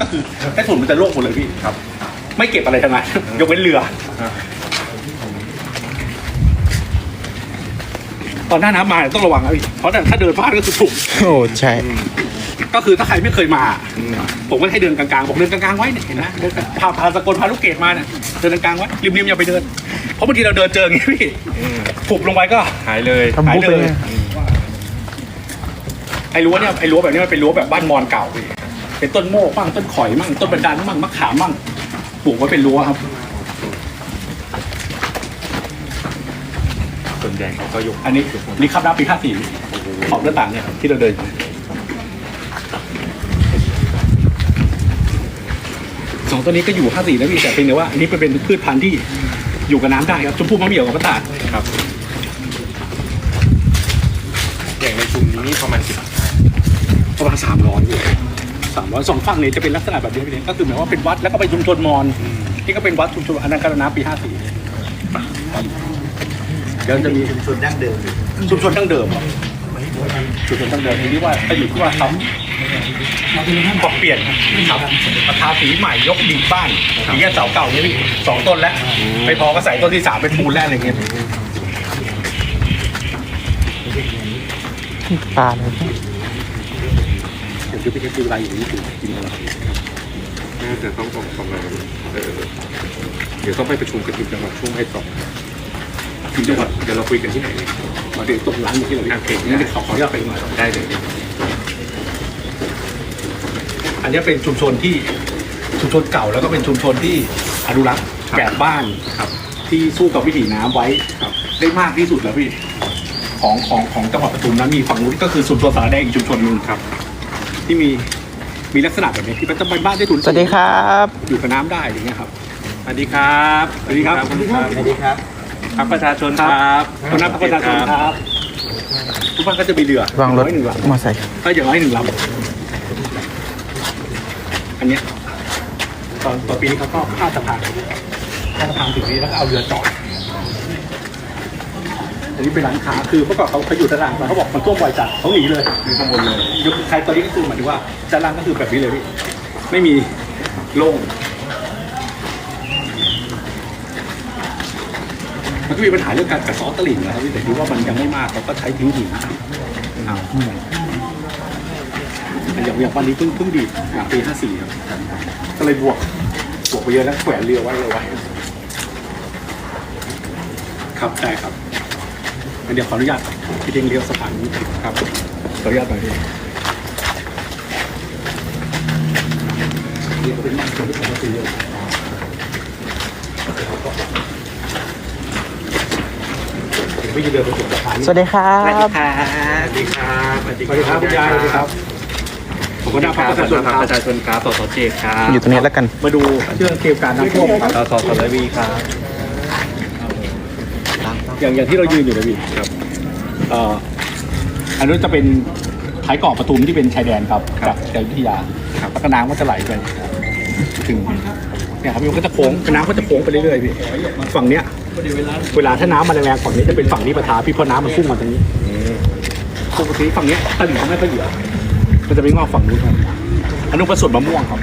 ก็คือใต้ถุนมันจะโล่งหมดเลยพี่ครับ ไม่เก็บอะไรทั้งนั้นยกเว้นเรือตอนหน้าน้ำมาเนี่ยต้องระวังนะพี่เพราะถ้าเดินพลาดก็คือถูก โอ้ใช่ ก็คือถ้าใครไม่เคยมา ผมก็ให้เดินกลางๆบอกเดินกลางๆไว้เนี่ยเห็นไหมเดินกลางพาพาสกลพาลูกเกดมาเนี่ยเดินกลางๆไว้ริมๆอย่าไปเดิน เพราะบางทีเราเดินเจออย่างนี้พี่ผุบลงไปก็หายเลยทำบุ๊กหายเลเลย ย ไอ้รั้วเนี่ยไอ้รั้วแบบนี้มันเป็นรั้วแบบบ้านมอญเก่าพี่ เป็นต้นโมกมั่งต้นข่อยมั่งต้นบันดาลมั่งมะขามมั่งปลูกไว้เป็นรั้วครับ ส่วนใหญ่เขาก็ยกอันนี้นี่ครับน้ำปีห้าสี่ขอบหน้าต่างเนี่ยครับที่เราเดินอยู่สองตัวนี้ก็อยู่ห้าสี่แล้วพี่แต่เพียงแต่ว่าอันนี้เป็นพืชพันธุ์ที่อยู่กับน้ำได้ครับชมพู่มะเหมี่ยวกับกระต่ายครับ อย่างในชุมนี้ประมาณสิบประมาณสามร้อย สามร้อยสองฝั่งเนี่ยจะเป็นลักษณะแบบนี้พี่เนี่ยก็คือหมายว่าเป็นวัดแล้วก็ไปชุมชนมอญที่ก็เป็นวัดชุมชนอันนั้นก็น้ำปีห้าสี่เดี๋ยวจะมีชุมชนดั้งเดิมอยู่ชุมชนดั้งเดิมครับชุมชนดั้งเดิมทีนี้ว่าถ้าอยู่ที่ว่าเขาปรับเปลี่ยนครับราคาสีใหม่ยกดินบ้านอย่างเงี้ยเสาเก่าเนี่ยพี่สองต้นแล้วไม่พอก็ใส่ต้นที่สามเป็นปูนแล้วอะไรเงี้ยปลาเลย เดี๋ยวคือพี่เทปดูเวลาอยู่นี่คือกินอะไรน่าจะต้องออกประมาณเออเดี๋ยวต้องไปประชุมกันที่จังหวัดช่วงให้ตอบกินจังหวัดเดี๋ยวเราคุยกันที่ไหนเนี่ยมาถึงตรงร้านที่เราโอเคนี่เดี๋ยวขอขออนุญาตไปหน่อยได้เลยอันนี้เป็นชุมชนที่ชุมชนเก่าแล้วก็เป็นชุมชนที่อนุรักษ์แบบบ้านครับที่สู้กับวิถีน้ำไว้ครับได้มากที่สุดแล้วพี่ของของของจังหวัดปทุมนะมีฝั่งนู้นก็คือชุมชนสารแดงอีกชุมชนหนึ่งครับ ที่มีมีลักษณะแบบนี้ที่เป็นบ้านบ้านได้ทุนสวัสดีครับอยู่กับน้ำได้อย่างเงี้ยครับสวัสดีครับสวัสดีครับสวัสดีครับสวัสดีครับพักประชาชนครับคณะประชาชนครับทุกบ้านก็จะมีเรือวางรถอย่น้อยหนึ่งลำมอไซค์ก็อย่างน้อยหนึ่งลำอันเนี้ยตอนตอนปีนี้เขาก็ข้ามสะพานข้ามสะพานถึงนี้แล้วก็เอาเรือจอด อันนี้เป็นร้านค้าคือเมื่อก่อนเขาเขาอยู่ด้านล่างแต่เขาบอกมันท่วมบ่อยจัดเขาหนีเลยอยู่ข้างบนเลยยกใครตอนนี้ก็คือหมายถึงว่าด้านล่างก็คือแบบนี้เลยพี่ไม่มีโล่งมันก็มีปัญหาเรื่องการกัดเซ้อตลิ่งนะครับพี่แต่คิดว่ามันยังไม่มากเราก็ใช้ทิ้งหินเอาอย่างอย่างวันนี้เพิ่งเพิ่งดีดอะปีห้าสี่ครับก็เลยบวกบวกไปเยอะแล้วแขวนเรือไว้เลยไว้ครับได้ครับงั้น เดี๋ยวขออนุญาตพี่เด้งเลี้ยวสะพานนี้ครับ ขออนุญาตหน่อยพี่นี่ก็เป็นบ้านคนที่ผมก็ซื้อเยอะเดี๋ยวพี่จะเดินไปถึงสะพานนี้สวัสดีครับสวัสดีครับสวัสดีครับสวัสดีครับคุณยายสวัสดีครับผมก็นำพักประชาชนคพัรักบประชาชนครับสสเจตครับอยู่ตรงนี้แล้วกัน มาดูเรื่องเกมการน้ำท่วมครับสสสรวีครับ อย่างอย่างที่เรายืนอยู่เลยพี่ครับเอ่ออันนู้นจะเป็นท้ายเกาะปทุมที่เป็นชายแดนครับจากจากอยุธยาครับแล้วก็น้ำก็จะไหลไปถึงเนี่ยครับมันก็จะโค้งน้ำก็จะโค้งไปเรื่อยๆพี่ฝั่งเนี้ย เวลาถ้าน้ำมันแรงๆฝั่งนี้จะเป็นฝั่งนี้ประทาพี่เพราะน้ำมันพุ่งมาตรงนี้ปกติฝั่งเนี้ยตลิ่งเขาไม่ค่อยเหลือมันจะไปงอกฝั่งนู้นครับอันนู้นเป็นส่วนมะม่วงครับ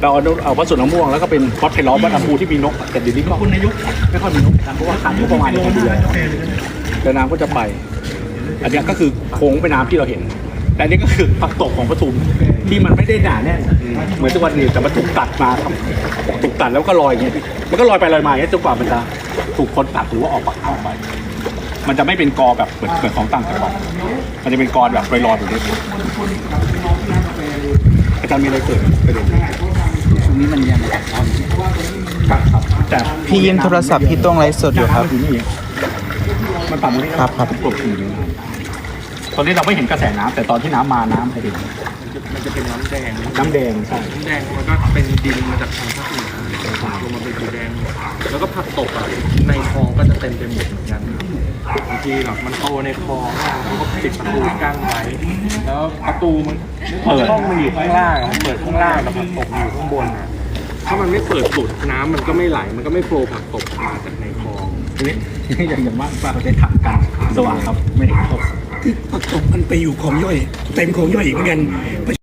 เราเอาเอาวัดสวนมะม่วงแล้วก็เป็นวัดไผ่ล้อมวัดอัมพูที่มีนกแต่เดี๋ยวนี้ก็คุณนายกไม่ค่อยมีนกเพราะว่าขาดงบประมาณในการดูแลแต่น้ำก็จะไป อันนี้ก็คือโค้งไปน้ำที่เราเห็นและอันนี้ก็คือปักตกของปทุมที่มันไม่ได้หนาแน่นเหมือนทุกวันนี้แต่มันถูกตัดมาครับถูกตัดแล้วก็ลอยอย่างเงี้ยมันก็ลอยไปลอยมาอย่างเงี้ยจนกว่ามันจะถูกคนตัดหรือว่าออกปากเข้าไป มันจะไม่เป็นกอแบบเหมือนเหมือนของต่างจังหวัดมันจะเป็นกอแบบลอยๆแบบนี้อาจารย์มีอะไรเกิดประเด็น นี้มันยังกัดร้อนครับพี่ยินโทรศัพท์พี่ต้องไลฟ์สดอยู่ครับ มันนี่มันต่ำตรงนี้ครับครับกลบอยู่นี่ ตอนนี้เราไม่เห็นกระแสน้ำแต่ตอนที่น้ำมาน้ำจะเห็นมันจะเป็นน้ำแดงน้ำแดงใช่ น้ำแดงมันก็เป็นดินมาจากทางภาคเหนือลงมาเป็นสีแดงหมดแล้วก็ผักตบอะในคลองก็จะเต็มไปหมดเหมือนกันบางทีแบบมันโตในคลองอะมันก็ปิดประตูกั้นไว้แล้วประตูมันเปิด ห้องมันอยู่ข้างล่างมันเปิดข้างล่างแต่ผักตบมันอยู่ข้างบนอะถ้ามันไม่เปิดสุดน้ำมันก็ไม่ไหลมันก็ไม่โฟลว์ผักตบออกมาจากในคลอง ทีนี้อย่างอย่างมากป้าเขาได้ถังกันสว่างครับไม่เห็นตก ผักตบมันไปอยู่ของย่อย เต็มของย่อยอีกเหมือนกัน